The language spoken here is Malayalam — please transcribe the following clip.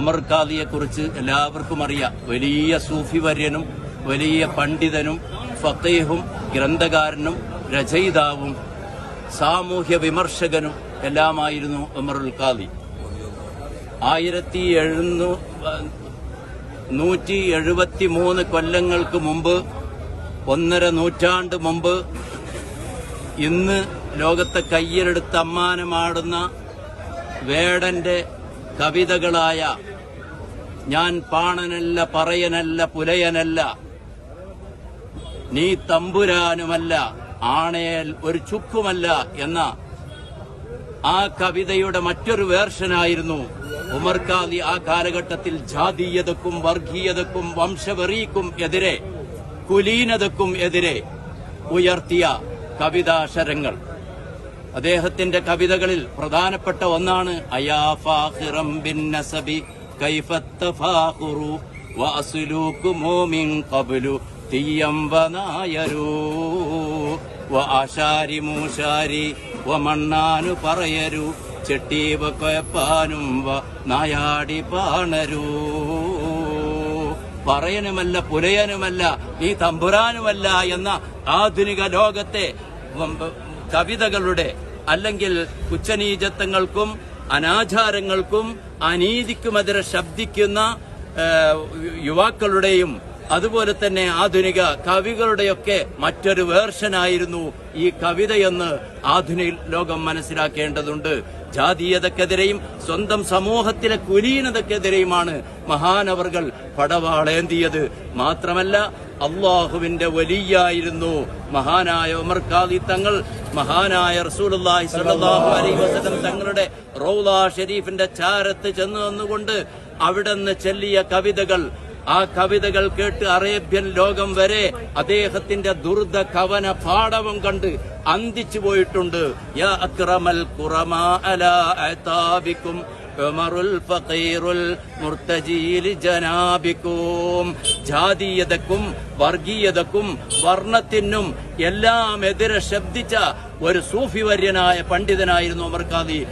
ഉമർ ഖാദിയെ കുറിച്ച് എല്ലാവർക്കും അറിയാം. വലിയ സൂഫി വര്യനും വലിയ പണ്ഡിതനും ഫത്തേഹും ഗ്രന്ഥകാരനും രചയിതാവും സാമൂഹ്യ വിമർശകനും എല്ലാമായിരുന്നു ഉമറുൽ ഖാദി. ആയിരത്തി നൂറ്റി എഴുപത്തി മൂന്ന് കൊല്ലങ്ങൾക്ക് മുമ്പ് ഒന്നര നൂറ്റാണ്ട് മുമ്പ് ഇന്ന് ലോകത്തെ കയ്യിലെടുത്ത് അമ്മാനമാടുന്ന വേടന്റെ കവിതകളായ ഞാൻ പാണനല്ല പറയനല്ല പുലയനല്ല നീ തമ്പുരാനുമല്ല ആണയൽ ഒരു ചുക്കുമല്ല എന്ന ആ കവിതയുടെ മറ്റൊരു വേർഷനായിരുന്നു ഉമർ ആ കാലഘട്ടത്തിൽ ജാതീയതക്കും വർഗീയതക്കും വംശവെറിക്കും എതിരെ കുലീനതക്കും എതിരെ ഉയർത്തിയ കവിതാശരങ്ങൾ അദ്ദേഹത്തിന്റെ കവിതകളിൽ പ്രധാനപ്പെട്ട ഒന്നാണ് അയാഫാഹിറം ബിൻ നസബി കൈഫത്തഫാഖുറു വഅസ്ലൂകുമു മിൻ ഖബ്ലു തീയം വനായരൂ വആശാരി മൂശാരി വമണ്ണാനു പറയരു ചെട്ടീവ കൊയപ്പാനും വ നായാടി പാണരൂ. പറയനുമല്ല പുലയനുമല്ല ഈ തമ്പുരാനുമല്ല എന്ന ആധുനിക ലോകത്തെ കവിതകളുടെ അല്ലെങ്കിൽ കുച്ചനീചത്വങ്ങൾക്കും അനാചാരങ്ങൾക്കും അനീതിക്കുമെതിരെ ശബ്ദിക്കുന്ന യുവാക്കളുടെയും അതുപോലെ തന്നെ ആധുനിക കവികളുടെയൊക്കെ മറ്റൊരു വേർഷനായിരുന്നു ഈ കവിതയെന്ന് ആധുനിക ലോകം മനസ്സിലാക്കേണ്ടതുണ്ട്. ജാതീയതക്കെതിരെയും സ്വന്തം സമൂഹത്തിലെ കുലീനതക്കെതിരെയുമാണ് മഹാനവർകൾ പടവാളേന്തിയത്. മാത്രമല്ല അള്ളാഹുവിന്റെ വലിയായിരുന്നു. മഹാനായ ഉമർ ഖാദി തങ്ങൾ മഹാനായ റസൂലുള്ളാഹി സ്വല്ലല്ലാഹു അലൈഹി വസല്ലം തങ്ങളുടെ റൗള ഷെരീഫിന്റെ ചാരത്ത് ചെന്ന് നിന്നുകൊണ്ട് നിന്ന് ചെല്ലിയ കവിതകൾ ആ കവിതകൾ കേട്ട് അറേബ്യൻ ലോകം വരെ അദ്ദേഹത്തിന്റെ ദുർദ കവന പാടവം കണ്ട് അന്തിച്ചു പോയിട്ടുണ്ട്. അക്രമൽ ഖുറമാ അലാ അതാബിക്കും ഉമറുൽ ഫഖീറുൽ മുർത്തജീൽ ജനാബിക്കും. ജാതീയതക്കും വർഗീയതക്കും വർണത്തിനും എല്ലാം എതിരെ ശബ്ദിച്ച ഒരു സൂഫിവര്യനായ പണ്ഡിതനായിരുന്നു ഖാദി.